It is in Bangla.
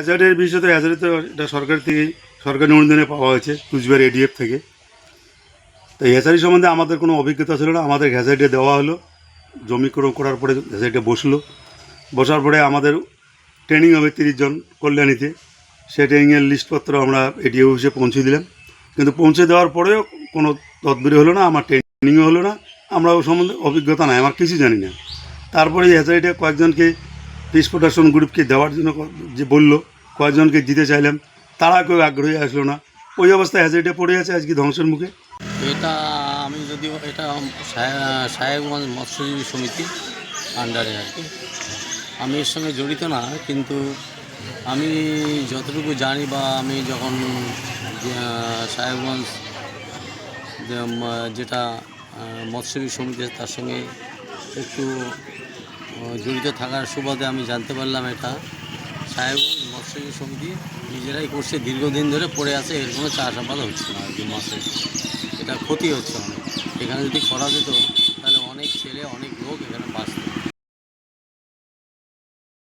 হ্যাজার্ডের বিষয় তো হ্যাজার্ড তো এটা সরকার থেকেই, সরকারি অনুদানে পাওয়া হয়েছে, কুচবিহার এডিএফ থেকে। তো হ্যাচারি সম্বন্ধে আমাদের কোনো অভিজ্ঞতা ছিল না, আমাদের হ্যাচারিটা দেওয়া হলো, জমি ক্রয় করার পরে হ্যাচারিটা বসল। বসার পরে আমাদের ট্রেনিং হবে তিরিশ জন কল্যাণীতে। সেই ট্রেনিংয়ের লিস্টপত্র আমরা এডিও অফিসে পৌঁছে দিলাম। কিন্তু পৌঁছে দেওয়ার পরেও কোনো তদবিরি হলো না, আমার ট্রেনিংও হলো না, আমরা ও সম্বন্ধে অভিজ্ঞতা নাই, আমার কিছু জানি না। তারপরে এই হ্যাচারিটা কয়েকজনকে পিস প্রোডাকশন গ্রুপকে দেওয়ার জন্য যে বলল কয়েকজনকে দিতে চাইলাম, তারা কেউ আগ্রহী আসলো না। ওই অবস্থায় হ্যাচারিটা পড়ে আছে আজকে ধ্বংসের মুখে। এটা আমি যদিও এটা সাহে- সাহেবগঞ্জ মৎস্যজীবী সমিতি আন্ডারে আর কি। আমি এর সঙ্গে জড়িত না, কিন্তু আমি যতটুকু জানি বা আমি যখন সাহেবগঞ্জ যেটা মৎস্যজীবী সমিতি তার সঙ্গে একটু জড়িত থাকার সুবাদে আমি জানতে পারলাম এটা। সাহেবগঞ্জ মৎস্যজীবী সমিতি নিজেরাই করছে। দীর্ঘদিন ধরে পড়ে আছে, এর কোনো চাষাবাদ হচ্ছে না আর কি মাছের এটা ক্ষতি হচ্ছে অনেক। এখানে যদি করা যেত, তাহলে অনেক ছেলে, অনেক